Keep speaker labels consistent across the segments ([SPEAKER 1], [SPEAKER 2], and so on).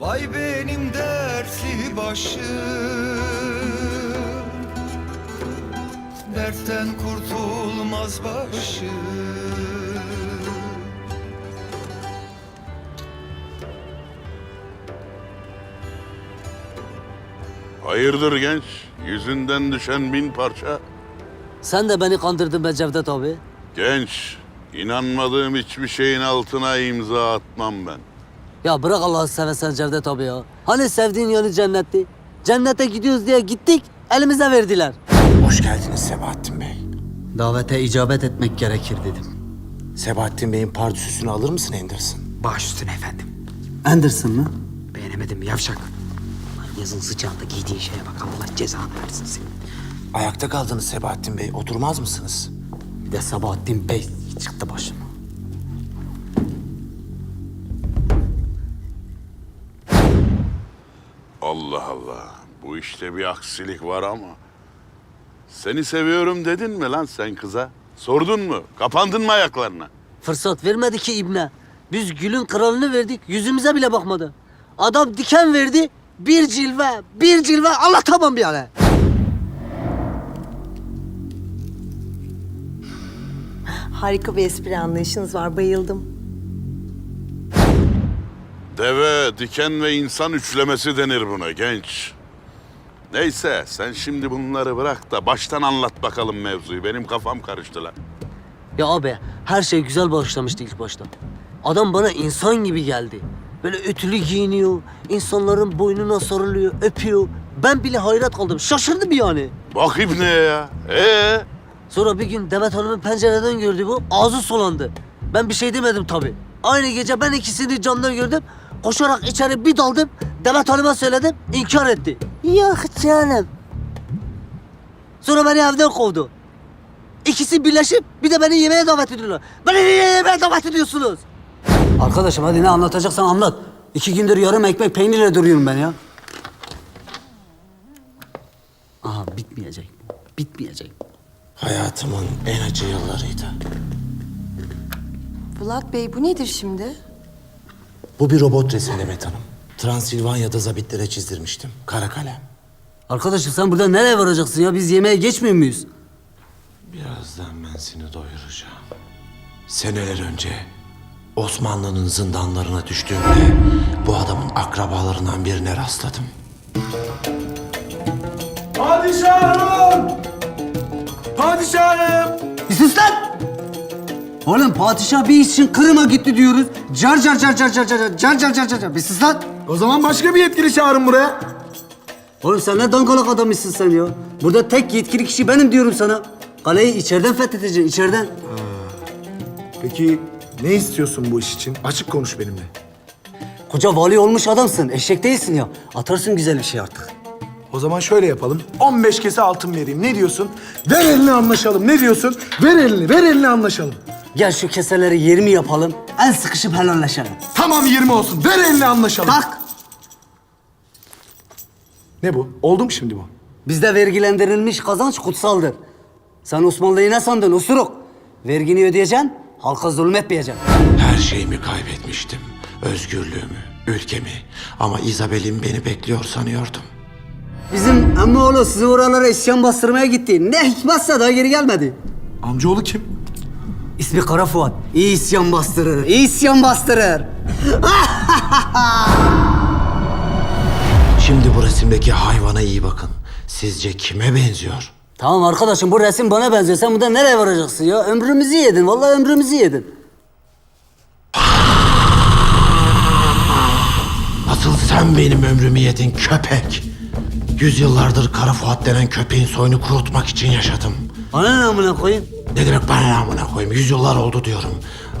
[SPEAKER 1] Vay benim dertli başım Dertten kurtulmaz başım
[SPEAKER 2] Hayırdır genç? Yüzünden düşen bin parça.
[SPEAKER 3] Sen de beni kandırdın be Cevdet abi.
[SPEAKER 2] Genç, inanmadığım hiçbir şeyin altına imza atmam ben.
[SPEAKER 3] Ya bırak Allah'ı seversen Cevdet abi ya. Hani sevdiğin yönü cennetti. Cennete gidiyoruz diye gittik, elimize verdiler.
[SPEAKER 4] Hoş geldiniz Sebahattin Bey.
[SPEAKER 3] Davete icabet etmek gerekir dedim.
[SPEAKER 4] Sebahattin Bey'in pardüsüsünü alır mısın Anderson?
[SPEAKER 5] Baş üstüne efendim.
[SPEAKER 3] Anderson mı?
[SPEAKER 5] Beğenemedim yavşak. Lan Yazın sıcağında giydiğin şeye bak Allah cezanı versin seni.
[SPEAKER 4] Ayakta kaldınız Sebahattin Bey. Oturmaz mısınız?
[SPEAKER 3] Bir de Sabahattin Bey çıktı başıma.
[SPEAKER 2] Allah Allah, bu işte bir aksilik var ama. Seni seviyorum dedin mi lan sen kıza? Sordun mu? Kapandın mı ayaklarına?
[SPEAKER 3] Fırsat vermedi ki İbne. Biz gülün kralını verdik, yüzümüze bile bakmadı. Adam diken verdi, bir cilve, bir cilve anlatamam yani.
[SPEAKER 6] Harika bir espri anlayışınız var. Bayıldım.
[SPEAKER 2] Deve, diken ve insan üçlemesi denir buna genç. Neyse sen şimdi bunları bırak da baştan anlat bakalım mevzuyu. Benim kafam karıştı lan.
[SPEAKER 3] Ya abi her şey güzel başlamıştı ilk başta. Adam bana insan gibi geldi. Böyle ütülü giyiniyor, insanların boynuna sarılıyor, öpüyor. Ben bile hayret kaldım, şaşırdım yani.
[SPEAKER 2] Bak İbni'ye ya. Ee?
[SPEAKER 3] Sonra bir gün Demet Hanım'ın pencereden gördü bu, ağzı sulandı. Ben bir şey demedim tabii. Aynı gece ben ikisini camdan gördüm. Koşarak içeri bir daldım. Demet Hanım'a söyledim, inkar etti. Yok canım. Sonra beni evden kovdu. İkisi birleşip bir de beni yemeğe davet ediyorlar. Beni niye yemeğe davet ediyorsunuz? Arkadaşım hadi ne anlatacaksan anlat. İki gündür yarım ekmek peynirle duruyorum ben ya. Aha bitmeyecek. Bitmeyecek.
[SPEAKER 4] Hayatımın en acı yıllarıydı.
[SPEAKER 6] Bulat Bey bu nedir şimdi?
[SPEAKER 4] Bu bir robot resim Demet Hanım. Transilvanya'da zabitlere çizdirmiştim. Kara kalem.
[SPEAKER 3] Arkadaşım sen burada nereye varacaksın ya? Biz yemeğe geçmiyor muyuz?
[SPEAKER 4] Birazdan ben seni doyuracağım. Seneler önce Osmanlı'nın zindanlarına düştüğümde bu adamın akrabalarından birine rastladım.
[SPEAKER 1] Padişahım! Padişahım!
[SPEAKER 3] Bir sus lan! Oğlum padişah bir için Kırım'a gitti diyoruz. Car car car car car car car car car car car. Bir sus lan!
[SPEAKER 7] O zaman başka bir yetkili çağırın buraya.
[SPEAKER 3] Oğlum sen ne dangalak adammışsın sen ya. Burada tek yetkili kişi benim diyorum sana. Kaleyi içeriden fethedeceksin, içeriden.
[SPEAKER 7] Peki ne istiyorsun bu iş için? Açık konuş benimle.
[SPEAKER 3] Koca vali olmuş adamsın, eşek değilsin ya. Atarsın güzel bir şey artık.
[SPEAKER 7] O zaman şöyle yapalım. 15 kese altın vereyim. Ne diyorsun? Ver elini anlaşalım. Ne diyorsun? Ver elini, ver elini anlaşalım.
[SPEAKER 3] Gel şu keseleri 20 yapalım, el sıkışıp helalleşelim.
[SPEAKER 7] Tamam 20 olsun. Ver elini anlaşalım.
[SPEAKER 3] Tak!
[SPEAKER 7] Ne bu? Oldu mu şimdi bu?
[SPEAKER 3] Bizde vergilendirilmiş kazanç kutsaldır. Sen Osmanlı'yı ne sandın usuruk? Vergini ödeyeceksin, halka zulmetmeyeceksin.
[SPEAKER 4] Her şeyimi kaybetmiştim. Özgürlüğümü, ülkemi. Ama Isabel'in beni bekliyor sanıyordum.
[SPEAKER 3] Bizim emmoğlu sizi oralara isyan bastırmaya gitti. Ne hikmetse daha geri gelmedi.
[SPEAKER 7] Amcaoğlu kim?
[SPEAKER 3] İsmi Kara Fuat. İyi isyan bastırır, iyi isyan bastırır.
[SPEAKER 4] Şimdi bu resimdeki hayvana iyi bakın. Sizce kime benziyor?
[SPEAKER 3] Tamam arkadaşım bu resim bana benziyor. Sen burada nereye varacaksın ya? Ömrümüzü yedin. Vallahi ömrümüzü yedin.
[SPEAKER 4] Asıl sen benim ömrümü yedin köpek. Yüzyıllardır Kara Fuat denen köpeğin soyunu kurutmak için yaşadım.
[SPEAKER 3] Bana ne amına koyayım?
[SPEAKER 4] Ne demek bana ne amına koyayım? Yüzyıllar oldu diyorum.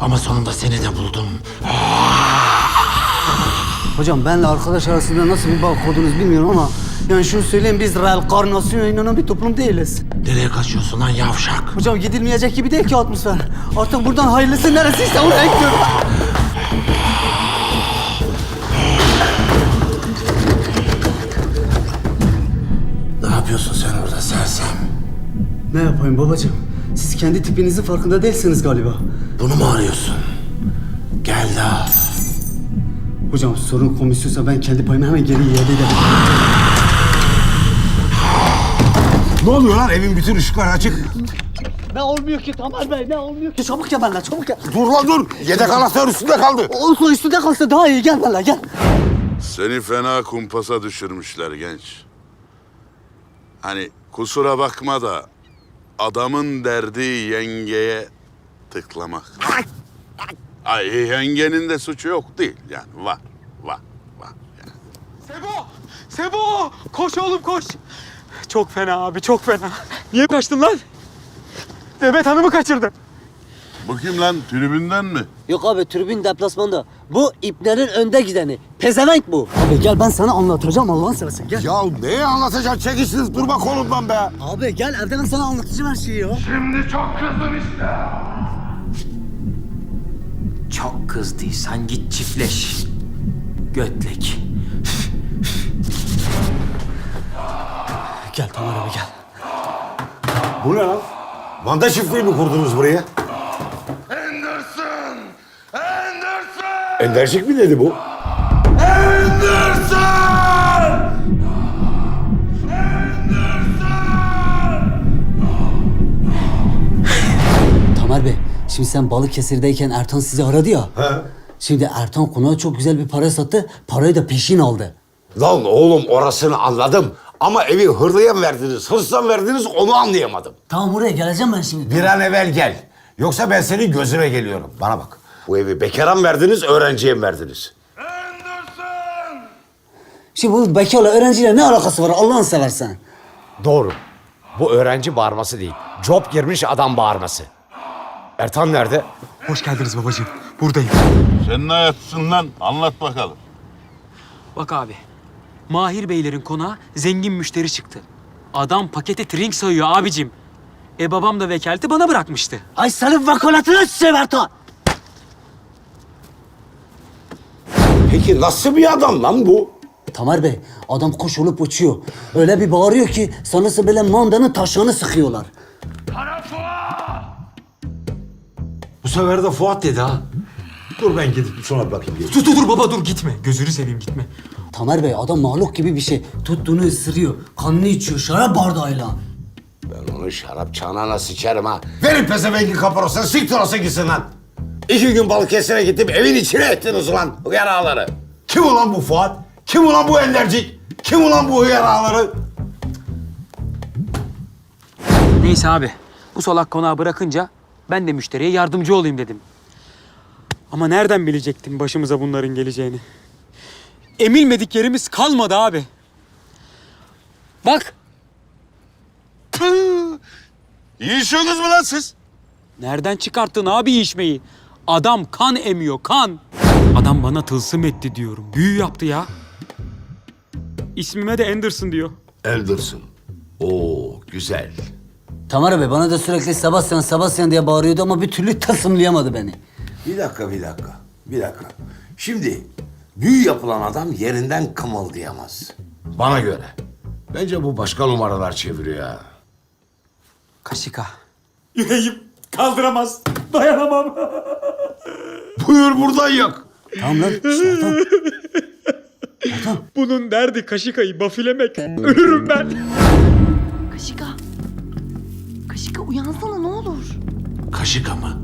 [SPEAKER 4] Ama sonunda seni de buldum.
[SPEAKER 3] Hocam benle arkadaş arasında nasıl bir bağ kurdunuz bilmiyorum ama yani şunu söyleyeyim biz reenkarnasyona inanan bir toplum değiliz.
[SPEAKER 4] Nereye kaçıyorsun lan yavşak?
[SPEAKER 3] Hocam gidilmeyecek gibi değil ki atmosfer. Artık buradan hayırlısı neresiyse oraya gidiyorum.
[SPEAKER 4] Ne
[SPEAKER 3] yapayım babacığım? Siz kendi tipinizin farkında değilsiniz galiba.
[SPEAKER 4] Bunu mu arıyorsun? Gel de al.
[SPEAKER 5] Hocam sorun komisyonsa ben kendi payımı hemen geri iade ederim.
[SPEAKER 8] Ne oluyor lan? Evin bütün ışıkları açık.
[SPEAKER 3] Ne olmuyor ki Tamer Bey ne olmuyor ki? Çabuk gel benimle çabuk gel.
[SPEAKER 8] Dur lan dur. Yedek anahtar üstünde kaldı.
[SPEAKER 3] Olsun üstünde kalsın daha iyi gel benimle gel.
[SPEAKER 2] Seni fena kumpasa düşürmüşler genç. Hani kusura bakma da adamın derdi yengeye tıklamak. Ay yengenin de suçu yok değil yani var var var. Yani.
[SPEAKER 9] Sebo! Sebo! Koş oğlum koş. Çok fena abi çok fena. Niye kaçtın lan? Demet Hanım'ı kaçırdın.
[SPEAKER 2] Bu kim lan tribünden mi?
[SPEAKER 3] Yok abi tribün deplasmanda. Bu iplerin önde gideni. Pezevenk bu. Abi gel ben sana anlatacağım Allah'ın seversen gel.
[SPEAKER 8] Ya neyi anlatacaksın? Çekişiniz durma kolumdan be.
[SPEAKER 3] Abi gel evde ben sana anlatacağım her şeyi ya.
[SPEAKER 5] Çok kızdıysan git çiftleş. Götlek.
[SPEAKER 3] Gel Tamer abi gel.
[SPEAKER 8] Bu ne lan? Manda çiftliği mi kurdunuz buraya?
[SPEAKER 2] Anderson! Anderson!
[SPEAKER 8] Endercik mi dedi bu?
[SPEAKER 2] Anderson!
[SPEAKER 5] Tamer Bey, şimdi sen Balıkesir'deyken Ertan sizi aradı ya.
[SPEAKER 8] He.
[SPEAKER 5] Şimdi Ertan konağa çok güzel bir para sattı. Parayı da peşin aldı.
[SPEAKER 8] Lan oğlum orasını anladım. Ama evi hırlıya mı verdiniz, hırsla mı verdiniz onu anlayamadım.
[SPEAKER 3] Tamam oraya geleceğim ben şimdi.
[SPEAKER 8] Bir an evvel gel. Yoksa ben senin gözüne geliyorum. Bana bak. Bu evi bekara mı verdiniz, öğrenciye mi verdiniz?
[SPEAKER 2] Anderson!
[SPEAKER 5] Şimdi bu bekarla öğrenciyle ne alakası var Allah'ını seversen?
[SPEAKER 8] Doğru. Bu öğrenci bağırması değil. Job girmiş adam bağırması. Ertan nerede?
[SPEAKER 9] Hoş geldiniz babacığım. Buradayım.
[SPEAKER 2] Sen ne yapsın lan? Anlat bakalım.
[SPEAKER 10] Bak abi. Mahir Beylerin konağa zengin müşteri çıktı. Adam pakete trink sayıyor abicim. E babam da vekaleti bana bırakmıştı.
[SPEAKER 3] Ay senin vakaletine sıçayım Ertan.
[SPEAKER 8] Peki nasıl bir adam lan bu?
[SPEAKER 5] Tamer Bey, adam kuş olup uçuyor. Öyle bir bağırıyor ki sanırsın böyle mandanın taşağını sıkıyorlar.
[SPEAKER 4] Bu sefer de Fuat dedi ha. Dur ben gidip bir bakayım.
[SPEAKER 9] Dur dur dur baba dur gitme. Gözünü seveyim gitme.
[SPEAKER 5] Tamer Bey, adam mahluk gibi bir şey. Tuttuğunu ısırıyor, kanını içiyor, şarap bardağıyla.
[SPEAKER 8] Ben onu şarap çanağına sıçarım ha. Verin pezevenkin kaparosunu, siktir olsa gitsin lan. İki gün Balıkesir'e gittim, evin içine ettiniz ulan bu yarağları. Kim ulan bu Fuat? Kim ulan bu Endercik? Kim ulan bu yarağları?
[SPEAKER 10] Neyse abi. Bu solak konağı bırakınca ben de müşteriye yardımcı olayım dedim. Ama nereden bilecektim başımıza bunların geleceğini? Emilmedik yerimiz kalmadı abi. Bak
[SPEAKER 2] Yiyişiyorsunuz mu lan siz?
[SPEAKER 10] Nereden çıkarttın abi içmeyi? Adam kan emiyor, kan. Adam bana tılsım etti diyorum. Büyü yaptı ya. İsmime de Anderson diyor.
[SPEAKER 8] Anderson. Oo güzel.
[SPEAKER 5] Tamer Bey bana da sürekli Sebastian, Sebastian diye bağırıyordu ama bir türlü tasımlayamadı beni.
[SPEAKER 8] Bir dakika, bir dakika, bir dakika. Şimdi büyü yapılan adam yerinden kımıldayamaz. Bana göre. Bence bu başka numaralar çeviriyor ha.
[SPEAKER 10] Kaşika.
[SPEAKER 9] Yüreğim kaldıramaz. Dayanamam.
[SPEAKER 8] Buyur buradan yak.
[SPEAKER 5] Tamam lan.
[SPEAKER 9] Bunun derdi kaşikayı bafilemek. Ölürüm ben.
[SPEAKER 6] Kaşika. Kaşika uyansana ne olur.
[SPEAKER 4] Kaşika mı?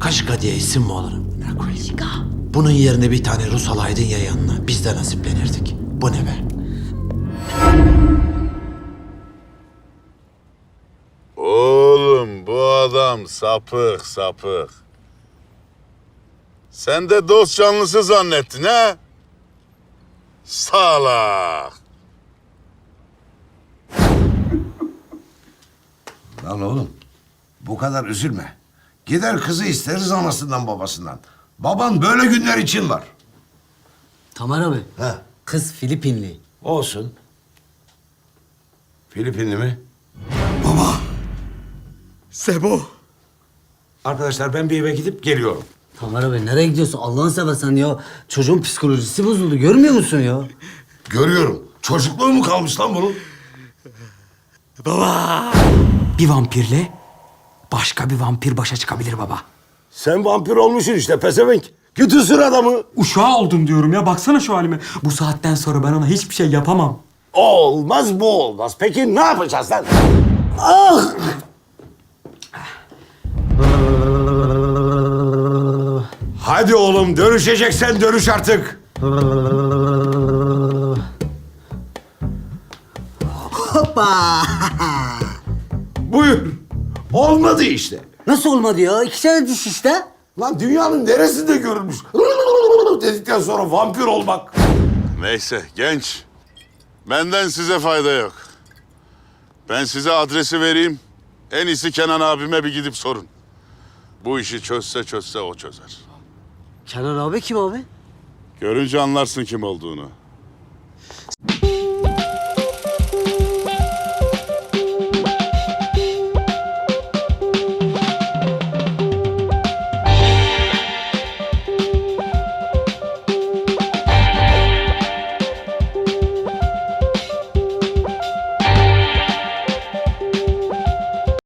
[SPEAKER 4] Kaşika diye isim mi olur? Ne koyayım?
[SPEAKER 6] Kaşika.
[SPEAKER 4] Bunun yerine bir tane Rus alaydın ya yanına. Biz de nasiplenirdik. Bu ne be?
[SPEAKER 2] Oğlum bu adam sapık sapık. Sen de dost canlısı zannettin ha? Salak.
[SPEAKER 8] Lan oğlum bu kadar üzülme. Gider kızı isteriz anasından babasından. Baban böyle günler için var.
[SPEAKER 5] Tamer abi,
[SPEAKER 8] He.
[SPEAKER 5] kız Filipinli.
[SPEAKER 8] Olsun. Filipinli mi?
[SPEAKER 9] Sebo.
[SPEAKER 8] Arkadaşlar ben bir eve gidip geliyorum.
[SPEAKER 5] Tamer abi nereye gidiyorsun Allah'ını seversen ya. Çocuğun psikolojisi bozuldu görmüyor musun ya?
[SPEAKER 8] Görüyorum. Çocukluğu mu kalmış lan bunun?
[SPEAKER 10] Bir vampirle başka bir vampir başa çıkabilir baba.
[SPEAKER 8] Sen vampir olmuşsun işte pezevenk. Götürsün adamı.
[SPEAKER 10] Uşağı oldum diyorum ya. Baksana şu halime. Bu saatten sonra ben ona hiçbir şey yapamam.
[SPEAKER 8] Olmaz bu olmaz. Peki ne yapacağız lan? Ah! Hadi oğlum dönüşeceksen dönüş artık.
[SPEAKER 5] Hoppa!
[SPEAKER 8] Buyur. Olmadı işte.
[SPEAKER 5] Nasıl olmadı ya? İki tane diş işte.
[SPEAKER 8] Lan dünyanın neresinde görülmüş? Dedikten sonra vampir olmak.
[SPEAKER 2] Neyse genç. Benden size fayda yok. Ben size adresi vereyim. En iyisi Kenan abime bir gidip sorun. Bu işi çözse çözse o çözer.
[SPEAKER 3] Kenan abi kim abi?
[SPEAKER 2] Görünce anlarsın kim olduğunu.